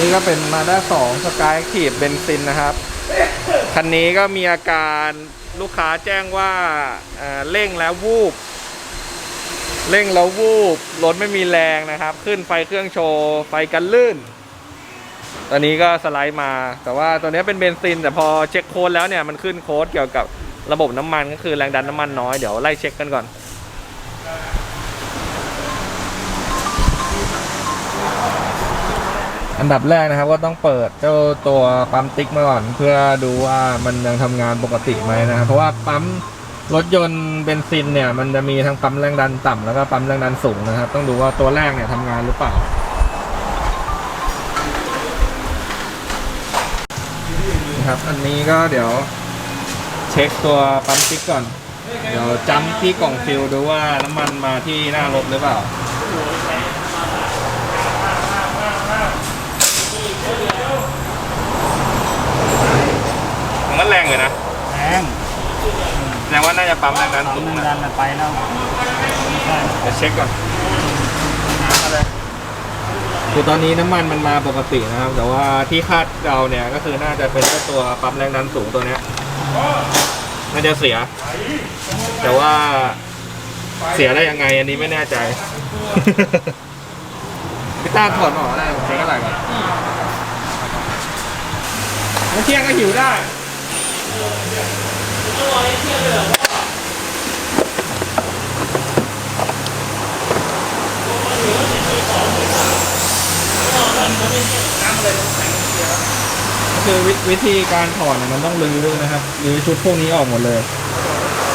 นี้ก็เป็นมาด้าสองสกายขีบเบนซินนะครับ คันนี้ก็มีอาการลูกค้าแจ้งว่าเเร่งแล้ววูบ เร่งแล้ววูบ รถไม่มีแรงนะครับ ขึ้นไฟเครื่องโชว์ ไฟกันลื่น ตอนนี้ก็สไลด์มา แต่ว่าตัวนี้เป็นเบนซิน แต่พอเช็คโค้ดแล้วเนี่ยมันขึ้นโค้ดเกี่ยวกับระบบน้ำมันก็คือแรงดันน้ำมันน้อย เดี๋ยวไล่เช็คกันก่อน อันดับแรกนะครับก็ต้องเปิดเจ้าตัวปั๊มติ๊กมาก่อน เพื่อดูว่ามันยังทำงานปกติไหมนะครับเพราะว่าปั๊มรถยนต์เบนซินเนี่ย มันจะมีทั้งปั๊มแรงดันต่ำแล้วก็ปั๊มแรงดันสูงนะครับ ต้องดูว่าตัวแรกเนี่ยทำงานหรือเปล่าครับอันนี้ก็เดี๋ยวเช็คตัวปั๊มติ๊กก่อน เดี๋ยวจำที่กล่องฟิลดูว่าน้ำมันมาที่หน้ารถหรือเปล่า มันก็แรงเลยนะ แรง แสดงว่าน่าจะ ปั๊มแรงดันปั๊มสูงหนึ่งนะดันมันไปแล้วเดี๋ยวเช็คก่อนคือตอนนี้น้ำมันมันมาปกตินะครับ แต่ว่าที่คาดเดาเนี่ยก็คือน่าจะเป็นเจ้าตัวปั๊มแรงดันสูงตัวเนี้ยน่าจะเสีย แต่ว่าเสียได้ยังไงอันนี้ไม่แน่ใจ พี่ต้าถอดหมอได้ผมเช็คอะไรก่อนเที่ยงก็หิวได้ คือวิวิธีการถอดเนี่ยมันต้องรื้อนะครับรื้อชุดพวกนี้ออกหมดเลย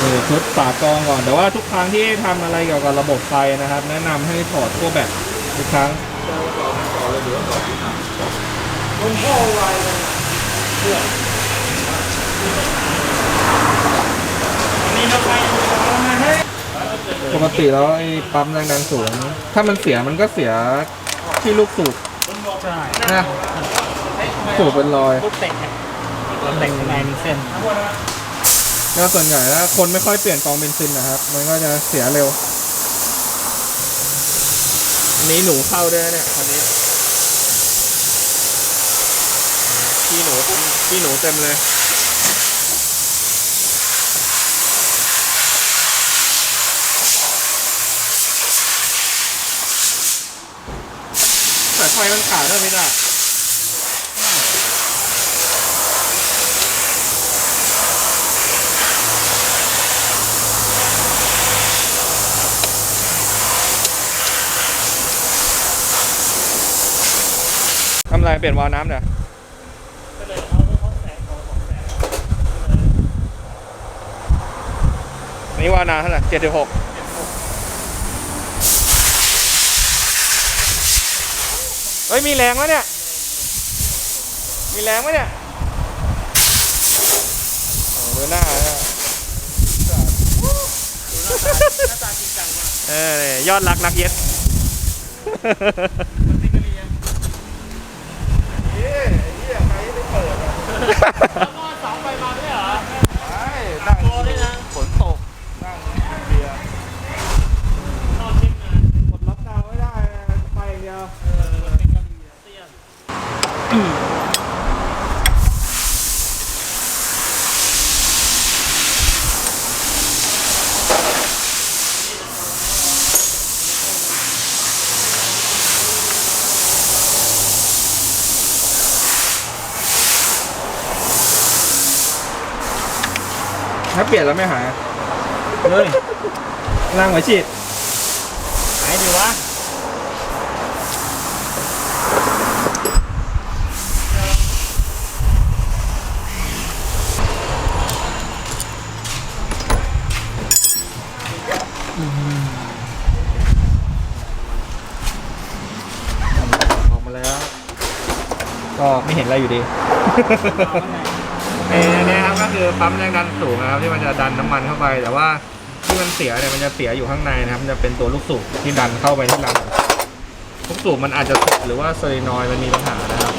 นี่ชุดฝากรองก่อน แต่ว่าทุกครั้งที่ทำอะไรเกี่ยวกับระบบไฟนะครับ แนะนำให้ถอดทั่วแบตทุกครั้งปกติแล้วไอ้ปั๊มแรงดันสูง ถ้ามันเสียมันก็เสียที่ลูกสูบ ใช่นะสูบเป็นรอยลูกเตะเนี่ยลูกเตะข้างในมีเส้นแล้วส่วนใหญ่ถ้าคนไม่ค่อยเปลี่ยนกองเบนซินนะครับ มันก็จะเสียเร็วอันนี้หนูเข้าด้วยนะเนี่ยคันนี้ขี้หนูขี้หนูเต็มเลย สายไฟมันขาดได้วยพี่ดาทำอะไรเปลี่ยนวาล์วน้ำเนี่ยนี่วาล์วน้ำเท่าไหร่เจ็ดสิบหก ฮ้ยมีแรงไหมเนี่ย มีแรงไหมเนี่ยโอ้ดูหน้านะเออเนี่ยยอดรักนักเย็ดแล้วก็เสาไฟมาด้วยเหรอ นั่ง ตัวด้วยนะ ฝนตก นั่งเบียร์ นอนเช็คงาน กดล็อกดาวน์ไม่ได้นะไปอย่างเดียว เออมันเป็นกระบี่เตี้ยน ถ้าเปลี่ยนแล้วไม่หายเลยนั่งไว้ฉีดหายดีวะออกมาแล้ว ก็ไม่เห็นอะไรอยู่ดีเอาข้างในเนนี้ คือปั๊มแรงดันสูงนะครับที่มันจะดันน้ำมันเข้าไป แต่ว่าที่มันเสียเนี่ยมันจะเสียอยู่ข้างในนะครับมันจะเป็นตัวลูกสูบที่ดันเข้าไปที่รังลูกสูบมันอาจจะตกหรือว่าโซลินอยด์มันมีปัญหานะครับ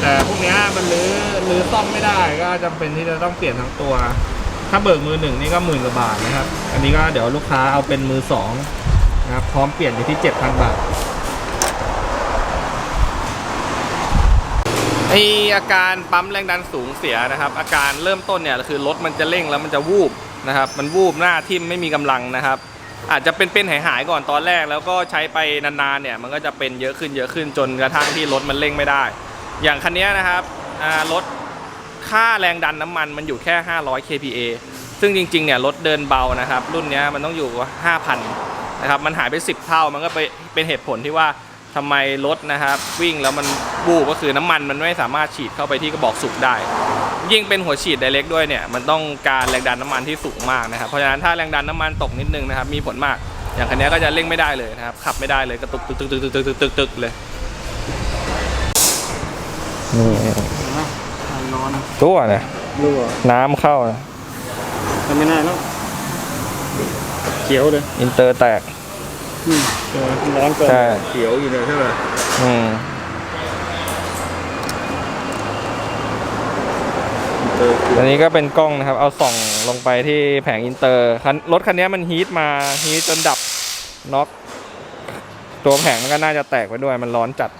แต่พวกนี้มันรื้อรื้อซ่อมไม่ได้ก็จำเป็นที่จะต้องเปลี่ยนทั้งตัว ถ้าเบิกมือหนึ่งนี่ก็หมื่นกว่าบาทนะครับ อันนี้ก็เดี๋ยวลูกค้าเอาเป็นมือสองนะครับพร้อมเปลี่ยนอยู่ที่เจ็ดพันบาท ไออาการปั๊มแรงดันสูงเสียนะครับ อาการเริ่มต้นเนี่ยคือรถมันจะเร่งแล้วมันจะวูบนะครับ มันวูบหน้าทิ่มไม่มีกำลังนะครับ อาจจะเป็นเป็นหายหายๆก่อนตอนแรก แล้วก็ใช้ไปนานๆเนี่ยมันก็จะเป็นเยอะขึ้นเยอะขึ้นจนกระทั่งที่รถมันเร่งไม่ได้ อย่างคันนี้นะครับรถค่าแรงดันน้ำมันมันอยู่แค่ 500 kPa ซึ่งจริงๆเนี่ยรถเดินเบานะครับ รุ่นนี้มันต้องอยู่ 5,000นะครับมันหายไป 10 เท่ามันก็ไปเป็นเหตุผลที่ว่า ทำไมรถนะครับ วิ่งแล้วมันบูบก็คือน้ำมันมันไม่สามารถฉีดเข้าไปที่กระบอกสูบได้ ยิ่งเป็นหัวฉีดไดเล็กด้วยเนี่ยมันต้องการแรงดันน้ามันที่สูงมากนะครับเพราะฉะนั้นถ้าแรงดันน้ามันตกนิดนึงนะครับมีผลมากอย่างคันนี้ก็จะเร่งไม่ได้เลยนะครับขับไม่ได้เลยกระตุกตึกตึกตึกตึกตึกตึกตึกเลยนี่ร้อนตัวเนี่ยน้ำเข้านะทำไม่ได้แล้วเขียวเลยอินเตอร์แตก ร้อนเกินใช่ เขียวอยู่เลยใช่ไหมอืมเจออันนี้ก็เป็นกล้องนะครับ เอาส่องลงไปที่แผงอินเตอร์คันรถคันนี้มันฮีทมาฮีทจนดับน็อกตัวแผงมันก็น่าจะแตกไปด้วยมันร้อนจัด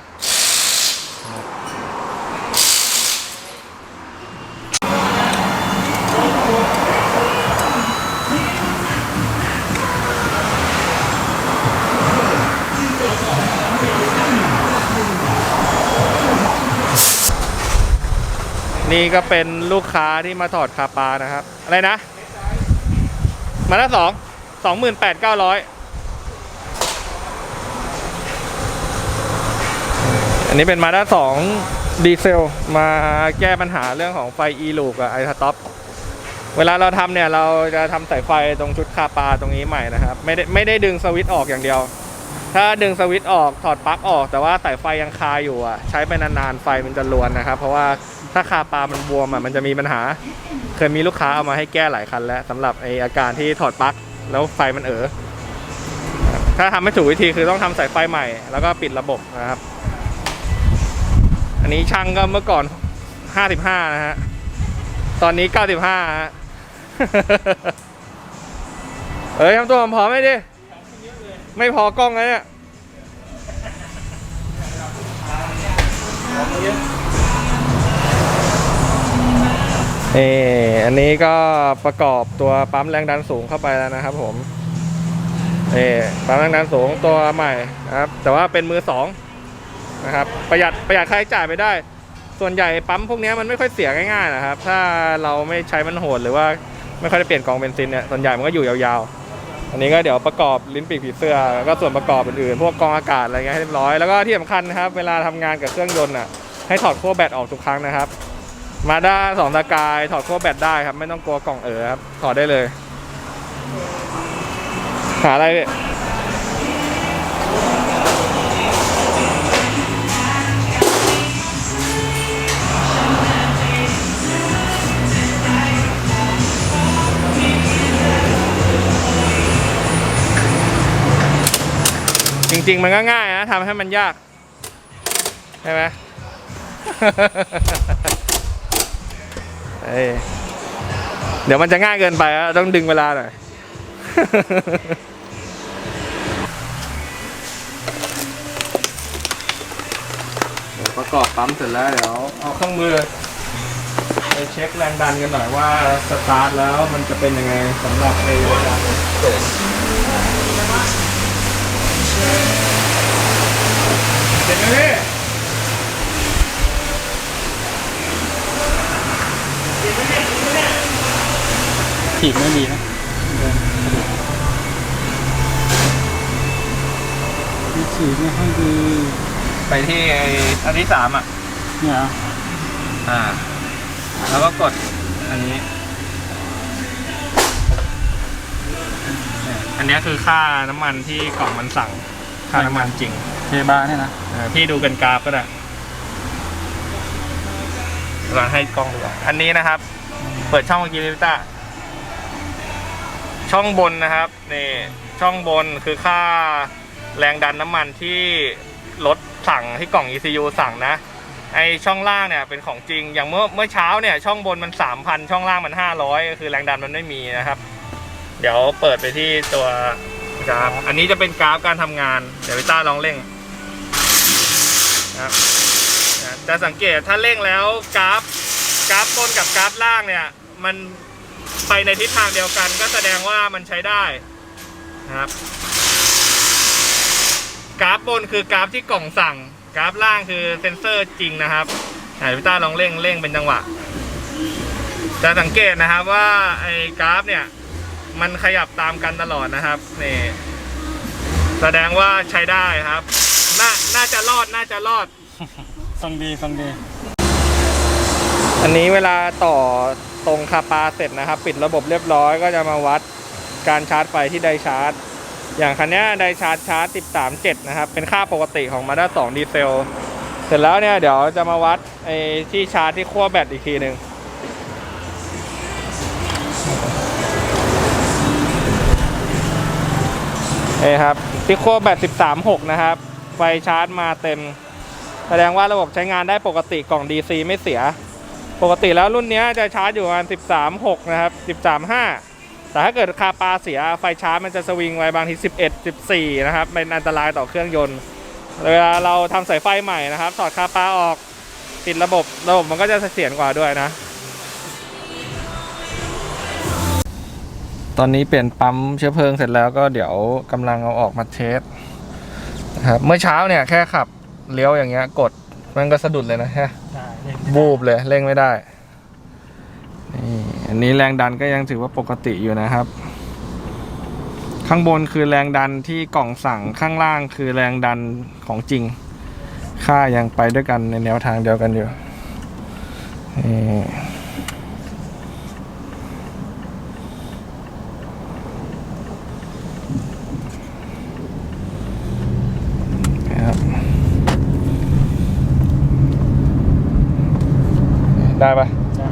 นี่ก็เป็นลูกค้าที่มาถอดคาปานะครับ อะไรนะ มาละสองสองหมื่นแปดเก้าร้อยอันนี้เป็นมาด้าสองดีเซล มาแก้ปัญหาเรื่องของไฟ e ลูกกับไอท็อปเวลาเราทำเนี่ยเราจะทำสายไฟตรงชุดคาปาตรงนี้ใหม่นะครับ ไม่ได้ไม่ได้ดึงสวิตช์ออกอย่างเดียว ถ้าดึงสวิตช์ออกถอดปลั๊กออก แต่ว่าสายไฟยังคาอยู่อะ ใช้ไปนานๆไฟมันจะรวนนะครับ เพราะว่า ถ้าคาปามันบวมอะมันจะมีปัญหา เคยมีลูกค้าเอามาให้แก้หลายคันแล้วสำหรับไออาการที่ถอดปลั๊กแล้วไฟมันเออถ้าทำไม่ถูกวิธีคือต้องทำสายไฟใหม่ แล้วก็ปิดระบบนะครับ อันนี้ช่างก็เมื่อก่อน 55 นะฮะ ตอนนี้ 95ฮะเอ้ยทำตัวพร้อมๆไม่ดิ ไม่พอกล้องแล้วเนี่ย เอออันนี้ก็ประกอบตัวปั๊มแรงดันสูงเข้าไปแล้วนะครับ ผมเออปั๊มแรงดันสูงตัวใหม่นะครับ แต่ว่าเป็นมือสองนะครับ ประหยัดประหยัดค่าใช้จ่ายไปได้ ส่วนใหญ่ปั๊มพวกนี้มันไม่ค่อยเสียง่ายๆนะครับ ถ้าเราไม่ใช้มันโหดหรือว่าไม่ค่อยได้เปลี่ยนกองเบนซินเนี่ยส่วนใหญ่มันก็อยู่ยาวๆ อันนี้ก็เดี๋ยวประกอบลิ้นปีกผีเสื้อแล้วก็ส่วนประกอบอื่นๆพวกกองอากาศอะไรเงี้ยให้เรียบร้อยแล้วก็ที่สำคัญนะครับ เวลาทำงานกับเครื่องยนต์อะให้ถอดขั้วแบตออกทุกครั้งนะครับ มาด้าสองสกายถอดขั้วแบตได้ครับ ไม่ต้องกลัวกล่องเอ๋อครับ ถอดได้เลยหาอะไรพี่ยจริง ๆ มันก็ง่ายนะทำให้มันยาก ใช่ไหม เดี๋ยวมันจะง่ายเกินไปต้องดึงเวลาหน่อยประกอบปั๊มเสร็จแล้วเดี๋ยวเอาเครื่องมือไปเช็คแรงดันกันหน่อยว่าสตาร์ทแล้วมันจะเป็นยังไงสำหรับไอ้แรงดันเห็นไหมพี่ ถีบไม่ดีนะมีถีบไม่ค่อยดีไปที่ไอ้อันที่สามอะ เนี่ยเหรออ่า แล้วก็กดอันนี้เนี่ยอันเนี้ยคือค่าน้ำมันที่กล่องมันสั่ง ค่าน้ำมันจริงเทบาร์เนี่ยนะเออพี่ดูเป็นกราฟก็ได้เราให้กล้องดูก่อนอันนี้นะครับ เปิดช่องเมื่อกี้ลิต้า ช่องบนนะครับนี่ช่องบนคือค่าแรงดันน้ำมันที่รถสั่งที่กล่อง ECU สั่งนะไอช่องล่างเนี่ยเป็นของจริงอย่างเมื่อเมื่อเช้าเนี่ยช่องบนมันสามพันช่องล่างมันห้าร้อยคือแรงดันมันไม่มีนะครับ เดี๋ยวเปิดไปที่ตัวกราฟอันนี้จะเป็นกราฟการทำงาน เดี๋ยวพี่ต้าลองเร่งนะครับนะจะสังเกตถ้าเร่งแล้วกราฟกราฟบนกับกราฟล่างเนี่ยมัน ไปในทิศทางเดียวกันก็แสดงว่ามันใช้ได้นะครับ กราฟบนคือกราฟที่กล่องสั่ง กราฟล่างคือเซนเซอร์จริงนะครับไหนพี่ต้าลองเร่งเร่งเป็นจังหวะ จะสังเกตนะครับว่าไอ้กราฟเนี่ย มันขยับตามกันตลอดนะครับนี่แสดงว่าใช้ได้ครับน่าน่าจะรอดน่าจะรอดทรงดีทรงดี อันนี้เวลาต่อ ตรงคาปาเสร็จนะครับ ปิดระบบเรียบร้อยก็จะมาวัดการชาร์จไฟที่ไดชาร์จ อย่างคันนี้ไดชาร์จชาร์จ 13.7 นะครับ เป็นค่าปกติของ Mazda 2 ดีเซล เสร็จแล้วเนี่ยเดี๋ยวจะมาวัดไอ้ที่ชาร์จที่ขั้วแบตอีกทีหนึ่งนี่ครับที่ขั้วแบต13.6 นะครับ ไฟชาร์จมาเต็ม แสดงว่าระบบใช้งานได้ปกติกล่อง DC ไม่เสีย ปกติแล้วรุ่นนี้จะชาร์จอยู่ประมาณ 13.6 นะครับ 13.5 แต่ถ้าเกิดคาปาเสียไฟชาร์จมันจะสวิงไว้บางที 11 14 นะครับ เป็นอันตรายต่อเครื่องยนต์ เวลาเราทำสายไฟใหม่นะครับถอดคาปาออกปิดระบบระบบมันก็จะเสถียรกว่าด้วยนะ ตอนนี้เปลี่ยนปั๊มเชื้อเพลิงเสร็จแล้วก็เดี๋ยวกำลังเอาออกมาเทสนะครับเมื่อเช้าเนี่ยแค่ขับเลี้ยวอย่างเงี้ยกดมันก็สะดุดเลยนะฮะ บูบเลยเร่งไม่ได้นี่อันนี้แรงดันก็ยังถือว่าปกติอยู่นะครับ ข้างบนคือแรงดันที่กล่องสั่งข้างล่างคือแรงดันของจริง ค่ายังไปด้วยกันในแนวทางเดียวกันอยู่นี่นะครับ ได้ปะได้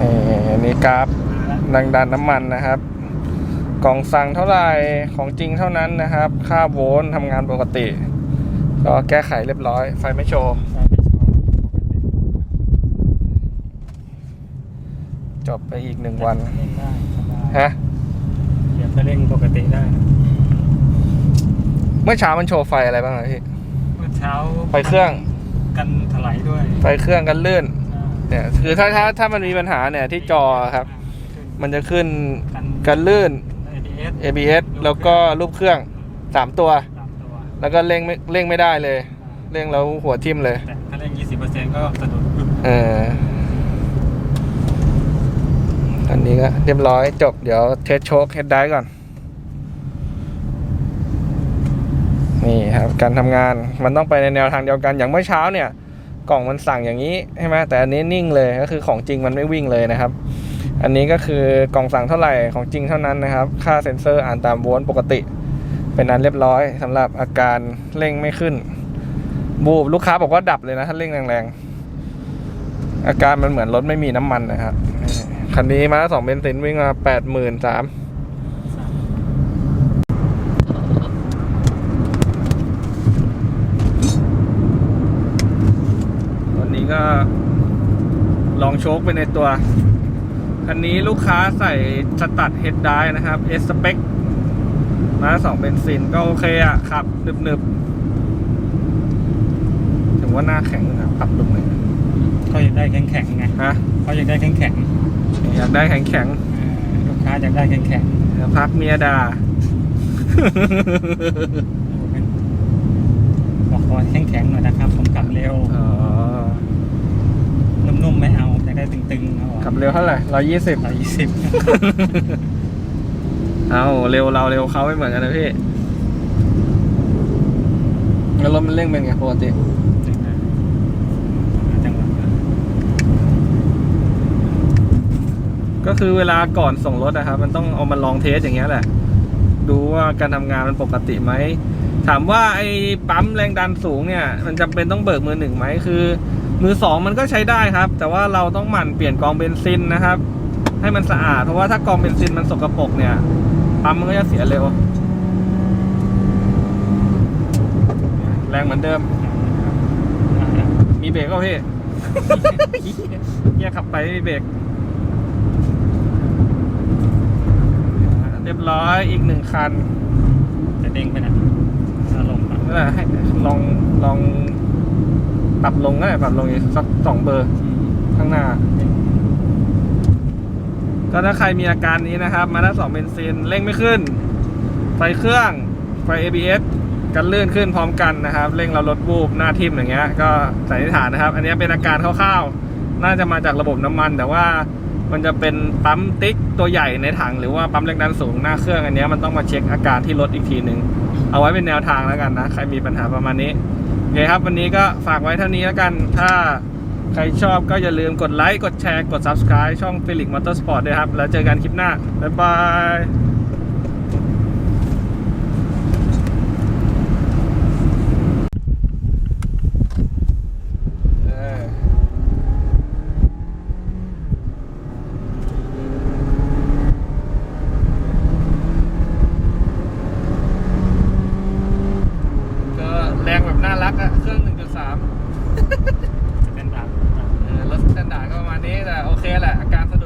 นี่อันนี้กราฟดังดันน้ำมันนะครับ กล่องสั่งเท่าไหร่ของจริงเท่านั้นนะครับ ค่าโวลต์ทำงานปกติ ก็แก้ไขเรียบร้อย ไฟไม่โชว์ได้ไม่ชอบปกติจบไปอีกหนึ่งวันเล่นได้สบายฮะเดี๋ยวจะเร่งปกติได้ เมื่อเช้ามันโชว์ไฟอะไรบ้างอะพี่ เมื่อเช้าไฟเครื่อง กันถลายด้วย ไฟเครื่องกันลื่นอ่า เนี่ยคือถ้าถ้าถ้ามันมีปัญหาเนี่ยที่จอครับ มันจะขึ้นกันกันลื่น ABS ABS แล้วก็รูปเครื่องสามตัวสามตัว แล้วก็เร่งไม่เร่งไม่ได้เลย เร่งแล้วหัวทิ่มเลยแต่ถ้าเร่ง20%ก็สะดุดปึ๊บเอออันนี้ก็เรียบร้อยจบเดี๋ยวเทสโชคเฮดได้ก่อน นี่ครับ การทำงานมันต้องไปในแนวทางเดียวกันอย่างเมื่อเช้าเนี่ย กล่องมันสั่งอย่างนี้ใช่ไหมแต่อันนี้นิ่งเลยก็คือของจริงมันไม่วิ่งเลยนะครับ อันนี้ก็คือกล่องสั่งเท่าไหร่ของจริงเท่านั้นนะครับ ค่าเซ็นเซอร์อ่านตามโวลต์ปกติ เป็นอันเรียบร้อยสำหรับอาการเร่งไม่ขึ้น บูบลูกค้าบอกว่าดับเลยนะถ้าเร่งแรงๆอาการมันเหมือนรถไม่มีน้ำมันนะครับคันนี้มาสองเบนซินวิ่งมาแปดหมื่นสามวันนี้ก็ลองโชคไปในตัว คันนี้ลูกค้าใส่สตัดเฮดได้นะครับเอสสเปคมาสองเบนซินก็โอเคอะขับหนึบๆถึงว่าหน้าแข็งนะปรับลงเลยเขาอยากได้แข็งๆไงฮะเขาอยากได้แข็งอยากได้แข็งแข็งๆอ่าลูกค้าอยากได้แข็งๆเดี๋ยวพักเมียด่าๆบอกขอแข็งๆหน่อยนะครับผมขับเร็วอ๋อ นุ่มๆไม่เอาอยากได้ตึงๆเอาขับเร็วเท่าไหร่ร้อยยี่สิบ ร้อยยี่สิบ เอาเร็วเราเร็วเขาไม่เหมือนกันนะพี่ แล้วรถมันเร่งเป็นไงปกติจังหวะก็คือเวลาก่อนส่งรถนะครับ มันต้องเอามาลองเทสอย่างเงี้ยแหละ ดูว่าการทำงานมันปกติไหม ถามว่าไอ้ปั๊มแรงดันสูงเนี่ย มันจำเป็นต้องเบิกมือหนึ่งไหมคือ มือสองมันก็ใช้ได้ครับ แต่ว่าเราต้องหมั่นเปลี่ยนกองเบนซินนะครับ ให้มันสะอาดเพราะว่าถ้ากองเบนซินมันสกปรกเนี่ยปั๊มมันก็จะเสียเร็ว แรงเหมือนเดิม มีเบรกก็พี่เฮียขับไปไม่มีเบรกเรียบร้อยอีกหนึ่งคัน จะเด้งไปนะอารมณ์อะนั่นแหละให้ลองลองไป รับลงก็ได้ปรับลงอีกสักสองเบอร์ข้างหน้า ก็ถ้าใครมีอาการนี้นะครับมาด้าสองเบนซินเร่งไม่ขึ้น ไฟเครื่องไฟ ABS กันลื่นขึ้นพร้อมกันนะครับเร่งเราลดวูบหน้าทิ่มอย่างเงี้ยก็สันนิษฐานนะครับ อันนี้เป็นอาการคร่าวๆ น่าจะมาจากระบบน้ำมัน แต่ว่ามันจะเป็นปั๊มติ๊กตัวใหญ่ในถัง หรือว่าปั๊มแรงดันสูงหน้าเครื่องอันเนี้ยมันต้องมาเช็คอาการที่รถอีกทีหนึ่งเอาไว้เป็นแนวทางแล้วกันนะ ใครมีปัญหาประมาณนี้โอ เคครับ วันนี้ก็ฝากไว้เท่านี้แล้วกัน ถ้าใครชอบก็อย่าลืมกดไลค์ กดแชร์ กด Subscribe ช่อง Felix Motorsport ด้วยครับ แล้วเจอกันคลิปหน้า บ๊ายบาย น่ารักอะเครื่อง 1.3จะเป็นแบบเรถสแตนดาร์ดก็ประมาณนี้แต่โอเคแหละอาการสะดุด